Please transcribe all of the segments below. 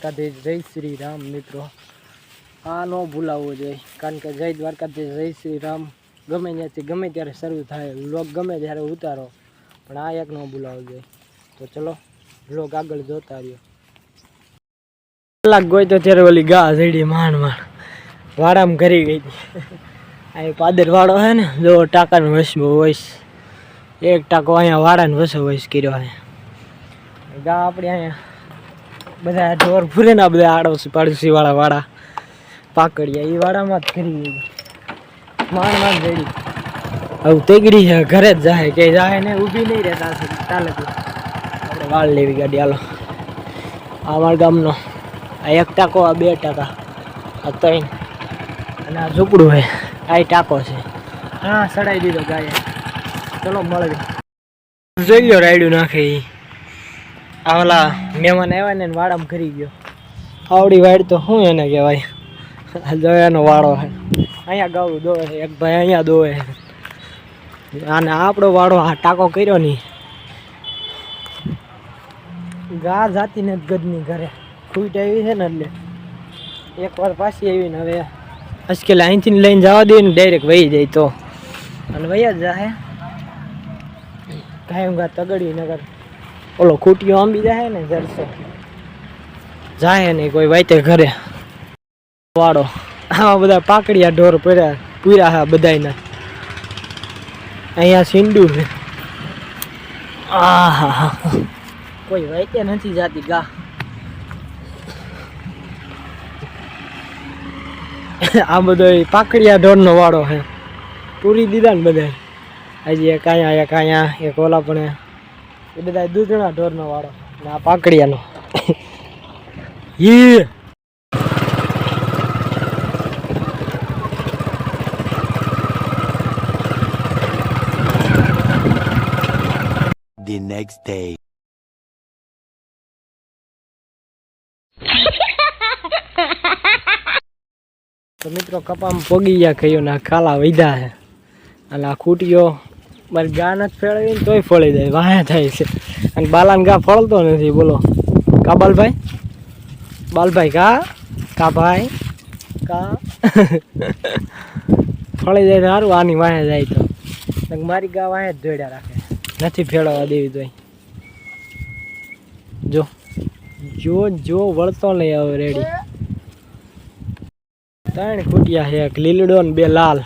દ્વારકાધીશ જય શ્રી રામ મિત્રો. આ ન ભૂલાવવો જોઈએ, કારણ કે જય દ્વારકાધીશ, જય શ્રી રામ ગમે ત્યાંથી ગમે ત્યારે શરૂ થાય લોક ગમે ત્યારે ઉતારો, પણ આ એક ન ભૂલાવવો જોઈએ. તો ચલો લોક આગળ જોતા રહ્યો. કલાક ગોઈ તો ત્યારે ઓલી ગા જડી માંડ માંડ વાડામ કરી ગઈ હતી. અહીં પાદર વાળો હે ને, જો ટાકાનો વસમો વૈસ એક ટાકો અહીંયા વાડાને વસો વૈસ કર્યો હે. ગા આપણે અહીંયા બધા ઢોર ફૂરે ને બધા આડોશી પાડોશી વાળા વાળા પાકડિયા એ વાળામાં જ કરી માંડ માંડ જડી આવું તેગડી છે, ઘરે જ જાય કે જાય ને ઊભી નહીં રહેતા ચાલે આપણે વાળ લેવી ગાડી, હાલો. આ અમારા ગામનો, આ એક ટાંકો, આ બે ટાકા, આ ત્રણ. અને આ ઝૂંપડું છે, આ ટાકો છે. હા, સડાઈ દીધો ગાય. ચલો મળે જોઈ લો રાયડું નાખે ઈ. આ ઓલા મહેમાન આવ્યા ને વાડામાં કરી ગયો. આવડી વાડ તો શું એને કહેવાય? દોયાનો વાડો અહીંયા ગાવું દોવે એક ભાઈ અહીંયા દોવે અને આપણો વાળો આ ટાંકો કર્યો નહીં. ગા જાતી ને ગદની ઘરે. ખૂટ આવી છે ને એટલે. એકવાર પાછી આવી ને હવે અજકેલ અહીંથી લઈને જવા દે ને ડાયરેક્ટ વહી જાય તો. અને વહી જ જાય કાયમ ગા તગડી નગર ઓલો ખૂટીઓ આંબી જાય ને જરસો જાય નહીં કોઈ વાતે ઘરે. વાળો. આમાં બધા પાકડિયા ઢોર પડ્યા પૂર્યા હા બધાયના. અહીંયા સિંડુ છે. આહા કોઈ વાતે નથી જાતી ગા. આ બધો પાકડિયા ઢોરનો વાળો છે. પૂરી દીધા ને બધા હજી એક અહીંયા એક અહીંયા, એક ઓલા પણ એ બધા દૂધણા ઢોરનો વાળો ને આ પાકડિયાનો. યે the next day. તો મિત્રો કપામાં પોગી ગયા કયો ના કાલા વૈધા છે. અને આ ખૂટીઓ મારી ગા નથી ફેળવી ને તોય ફળી જાય વાયા થાય છે. અને બાલાને ગા ફળતો નથી, બોલો. કા બાલભાઈ? બાલભાઈ કા કા ભાઈ? કા? ફળી જાય સારું આની વાયા જાય તો. મારી ગા વાયા જ જોડ્યા રાખે. નથી ફેળવવા દેવી તોય. જો. જો જો વળતો નહીં હવે રેડી ત્રણ ખૂટ્યા છે, એક લીલડો ને બે લાલ.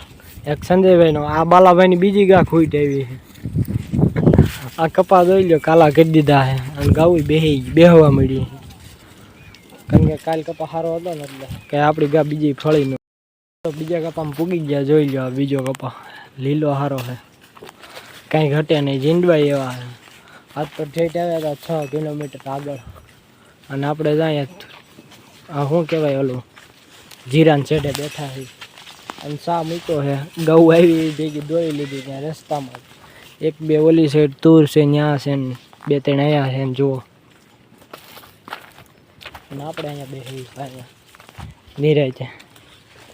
એક સંજયભાઈનો, આ બાલાભાઈની બીજી ગા ખૂટ આવી છે. આ કપા જોઈ લો કાલા કરી દીધા છે. અને ગાવું બેહી, બેહવા મળી કારણ કે કાલ કપા સારો હતો ને એટલે, કે આપણી ગા બીજી ફળી ન બીજા કપામાં પૂગી ગયા, જોઈ લો આ બીજો કપા લીલો સારો છે. કાંઈ ઘટે નહીં જીંડવાઈ એવા છે. આજ તો ઠેઠ આવ્યા હતા છ કિલોમીટર આગળ. અને આપણે જાય શું કહેવાય ઓલું? જીરાન છેડે બેઠા છે અને સા મૂક્યો છે. ગૌ આવી ભેગી દોરી લીધી ત્યાં રસ્તામાં. એક બે ઓલી સાઈડ તૂર છે ત્યાં છે, ને બે ત્રણ અહીંયા છે, ને જુઓ. અને આપણે અહીંયા બેસી અહીંયા છે.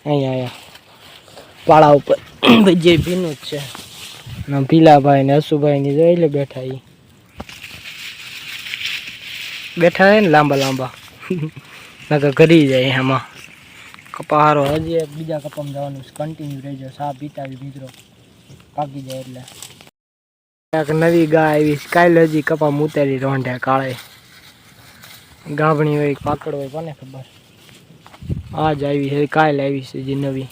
અહીંયા અહીંયા પાળા ઉપર. જે ભીનું જ છે. અને પીલાભાઈ ને હસુભાઈ ની જોઈ લે બેઠા એ બેઠા હે ને લાંબા લાંબા. નકર ઘરી જાય એમાં. કપા હારો હજી એક બીજા કપામાં જવાનું છે. કન્ટિન્યુ રહેજો. સા પીતાવી મિત્રો. પાકી જાય એટલે. એક નવી ગા આવી કાલે હજી કપામાં ઉતારી રોંઢે કાળે. ગાભણી હોય પાકડ હોય કોને ખબર? આજ આવી છે કાલે આવી છે જે નવી.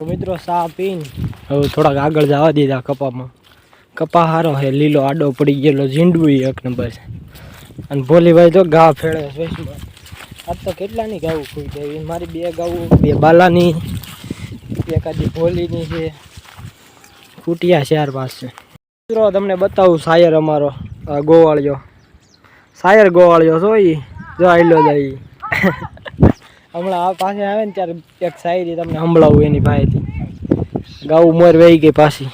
મિત્રો સા પીને. હવે થોડાક આગળ જવા દીધા કપામાં. કપા હારો હે લીલો આડો પડી ગયેલો ઝીંડવું એક નંબર છે. અને ભોલીભાઈ તો ગા ફેળે છે. વેચમાં. આજ તો કેટલાની ગાવું ખુઈ જાય? મારી બે ગાવું, બે બાલાની એકાદી ભોલીની છે. ફૂટિયા ચાર પાસે. મિત્રો, તમને બતાવું શાયર અમારો ગોવાળિયો. શાયર ગોવાળિયો છો ઈ. જો આયલો જાય હમણાં આ પાસે આવે ને ત્યારે એક શાયરી તમને સંભળાવું એની ભાઈથી. ગાવું મોર વહી ગઈ પાછી.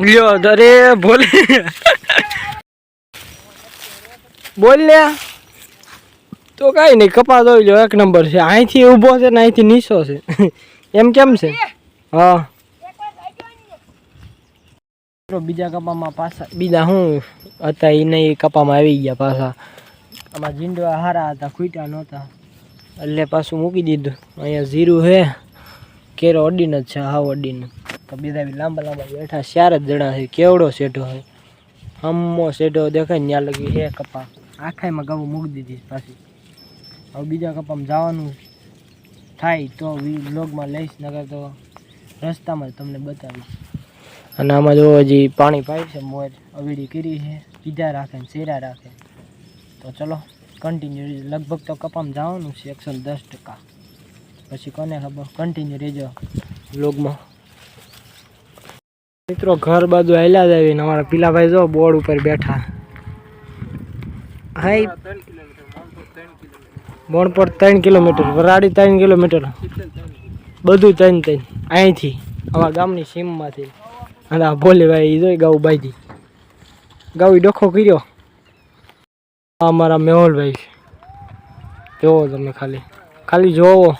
લ્યો અરે બોલ. બોલ લ્યા તો કાંઈ નહીં કપા દોઈ લ્યો એક નંબર છે. અહીંથી ઊભો છે ને અહીંથી નીચો છે. એમ કેમ છે? હા. બીજા કપામાં પાછા બીજા શું હતા એ નહીં કપામાં આવી ગયા પાછા. આમાં જીંડવા હારા હતા ખૂટ્યા નહોતા. એટલે પાછું મૂકી દીધું. અહીંયા જીરું છે. કેરો અડીને જ છે હાવ અડીને. તો બીજા લાંબા લાંબા બેઠા ચાર જ જણા છે, કેવડો શેઢો છે. હમો શેઢો દેખાય ત્યાં લગી એ કપા આખાઈમાં ગવું મૂકી દીધી પાછી. હવે બીજા કપામાં જવાનું થાય તો બ્લોગમાં લઈશ નગર તો રસ્તામાં તમને બતાવીશ. અને આમાં જો હજી પાણી પાય છે, મોર અવીડી કરી છે કીધા રાખે ને શેરા રાખે. તો ચલો કન્ટિન્યુ લગભગ તો કપામાં જવાનું છે એકસો દસ ટકા. પછી કોને ખબર? કન્ટિન્યુ રહેજો વ્લોગમાં. મિત્રો ઘર બાજુ હેલા જ આવીને અમારા પીલાભાઈ જો બોર્ડ ઉપર બેઠા. હાઈ બોર્ડ પર ત્રણ કિલોમીટર. વરાડી ત્રણ કિલોમીટર. બધું ત્રણ ત્રણ. અહીંથી અમારા ગામની સીમમાંથી. અને આ ભોલેભાઈ જોઈ ગાઉ બાઈથી ગાઉ ડોખો કર્યો. અમારા મેહોલભાઈ છે. જોવો તમે ખાલી. ખાલી જોવો.